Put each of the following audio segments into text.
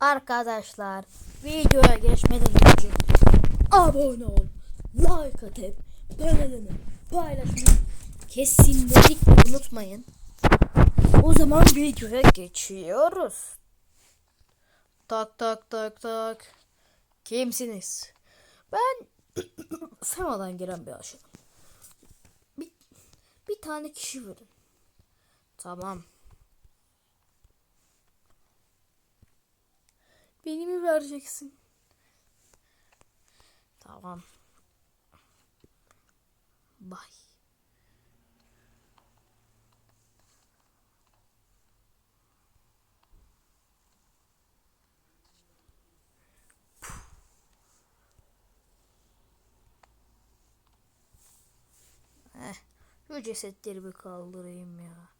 Arkadaşlar videoya geçmeden önce abone ol, like atıp kanalını paylaşmayı kesinlikle unutmayın. O zaman videoya geçiyoruz. Tak tak tak tak. Kimsiniz? Ben Sema'dan gelen bir aşığım. Bir, bir tane kişi verin. Tamam. Beni mi vereceksin? Tamam. Bay. Eh, şu cesetleri bir kaldırayım ya.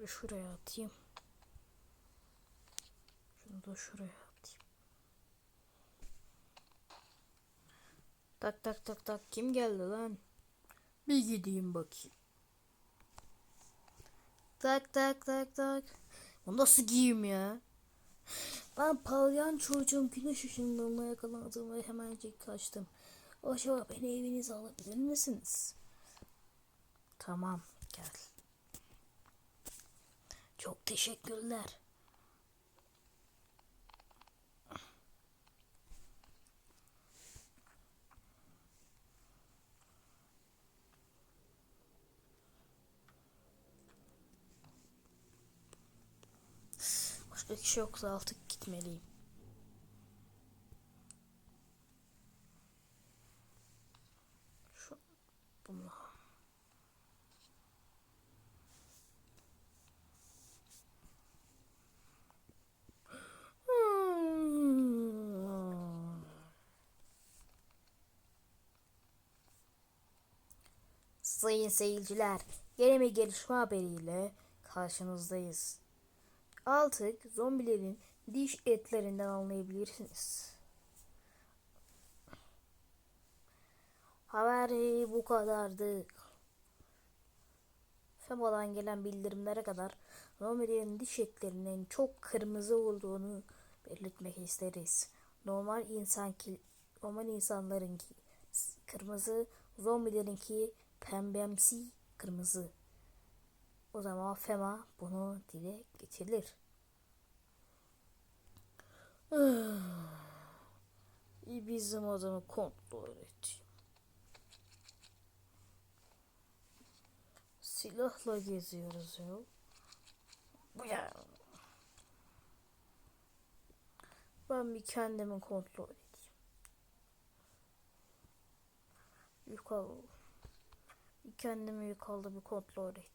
Şöyle şuraya atayım. Şunu da şuraya atayım. Tak tak tak tak kim geldi lan? Bir gideyim bakayım. Tak tak tak tak. O nasıl giyeyim ya? Ben palyan çocuğum güneş ışınlarına yakalandım ve hemencik kaçtım. Acaba beni evinize alabilir misiniz? Tamam gel. Çok teşekkürler. Başka kişi yoksa artık gitmeliyim. Şu bunu. Hmm. Sayın seyirciler, yeni bir gelişme haberiyle karşınızdayız. Artık zombilerin diş etlerinden anlayabilirsiniz. Haber bu kadardı. FEMA'dan gelen bildirimlere kadar zombilerin diş etlerinin çok kırmızı olduğunu belirtmek isteriz. Normal insan ki normal insanlarınki kırmızı, zombilerinki pembemsi kırmızı. O zaman FEMA bunu dile getirir. Bizim adamı kontrol et. Silahla geziyoruz ya. Bu ya. Ben bir kendimi kontrol edeyim. Yukarı. Bir kendimi yukarıda bir kontrol edeyim.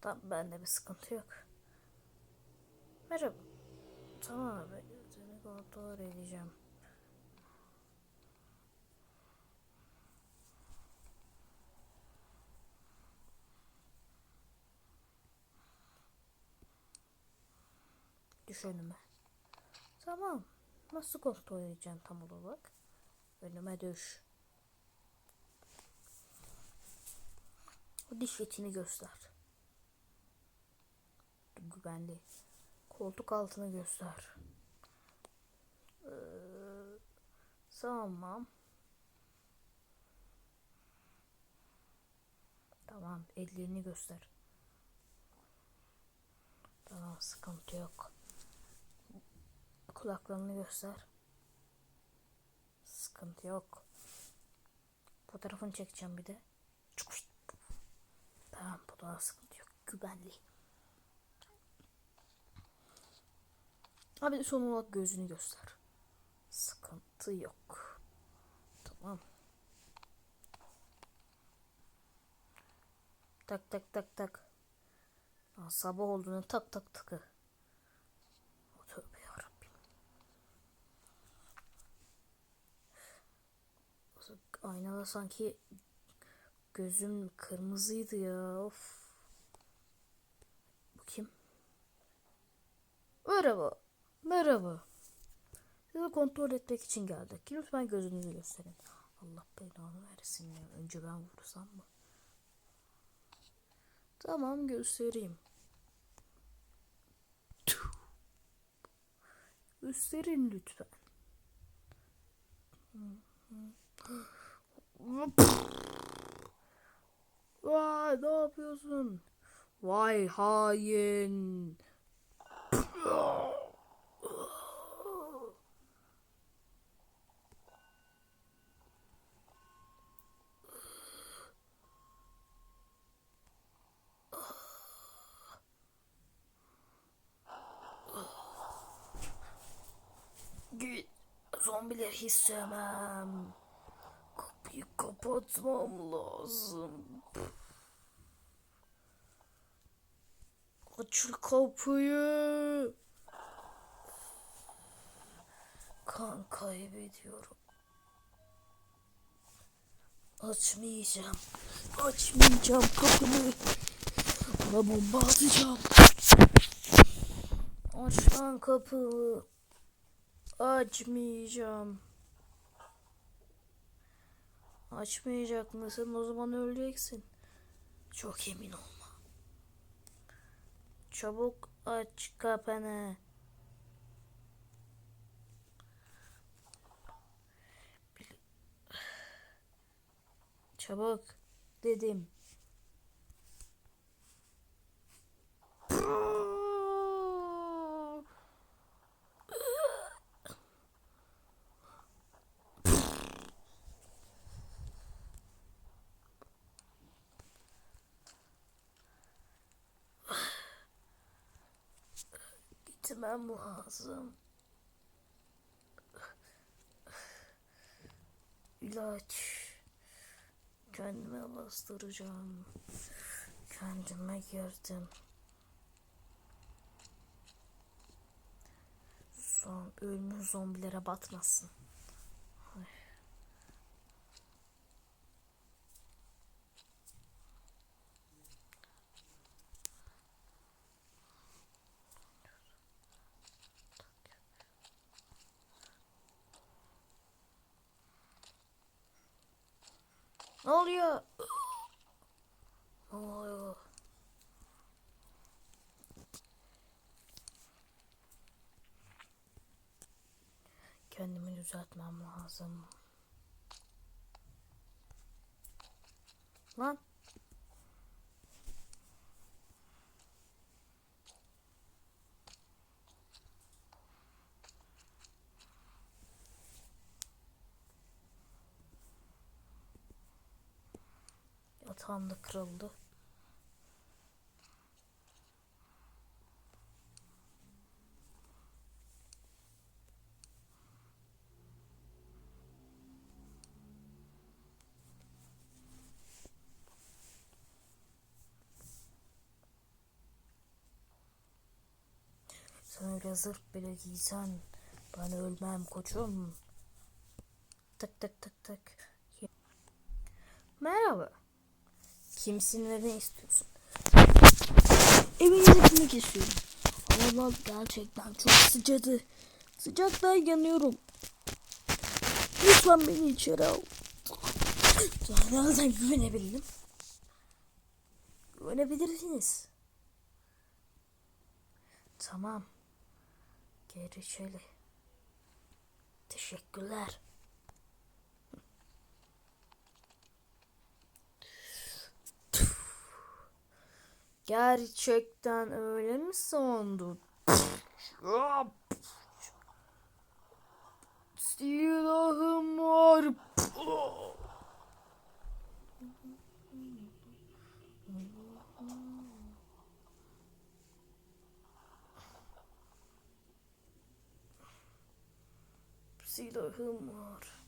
Tamam bende bir sıkıntı yok. Merhaba. Tamam abi. Seni kontrol edeceğim. Düş önüme. Tamam. Nasıl kontrol edeceğim tam olarak? Önüme düş. O diş etini göster güvenli. Koltuk altını göster. Ee, tamam. Tamam. Ellerini göster. Tamam. Sıkıntı yok. Kulaklarını göster. Sıkıntı yok. Fotoğrafını çekeceğim bir de. Tamam. Da sıkıntı yok. Güvenli. Abi son olarak gözünü göster. Sıkıntı yok. Tamam. Tak tak tak tak. Aa, sabah olduğunu tak tak takı. Aynada sanki gözüm kırmızıydı ya. Of. Bu kim? Merhaba. Merhaba. Sizi kontrol etmek için geldik. Lütfen gözünüzü gösterin. Allah belanı versin ya. Önce ben vursam mı? Tamam göstereyim. Gösterin lütfen. Vay ne yapıyorsun? Vay hain. Git. Zombileri hiç sevmem. Kapıyı kapatmam lazım. Aç kapıyı. Kan kaybediyorum. Açmayacağım. Açmayacağım kapımı. Ona bomba atacağım. Aç lan kapıyı. Açmayacağım. Açmayacak mısın? O zaman öleceksin. Çok emin olma. Çabuk aç kapını. Çabuk dedim. Gitmem lazım. İlaç. Kendime bastıracağım. Kendime girdim. Son ölmüş zombilere batmasın. Ne oluyor? Ne oluyor? Kendimi düzeltmem lazım. Lan. Yatağım da kırıldı. Sen öyle zırh bile giysen ben ölmem koçum. Tık tık tık tık. Merhaba. Kimsin ne istiyorsun? Evinize gitmek istiyorum. Allah gerçekten çok sıcadı. Sıcaktan yanıyorum. Lütfen beni içeri al. Sana nereden güvenebilirim? Güvenebilirsiniz. Tamam. Gel içeri. Teşekkürler. Gerçekten öyle mi sandın? Silahım var. Silahım var.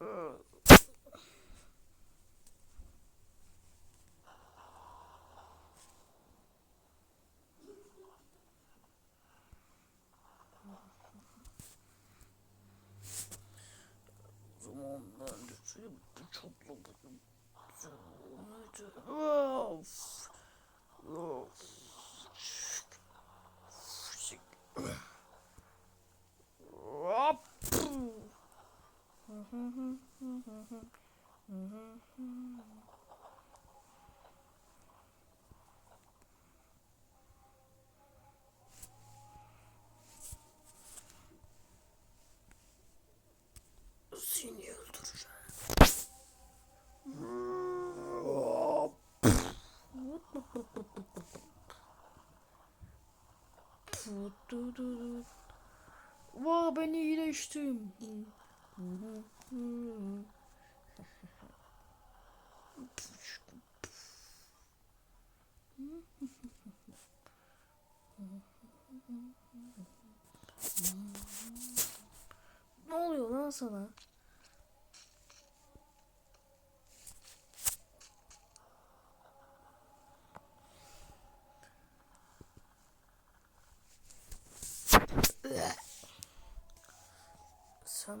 O suyu çatladım. Of. Of. Hop. Ne oluyor lan sana? Sen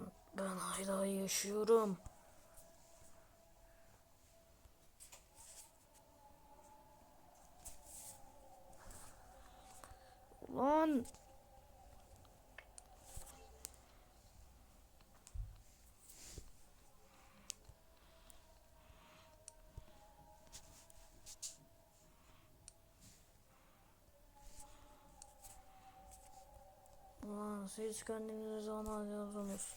hala yaşıyorum. Ulan Ulan siz kendinize zaman harcıyorsunuz.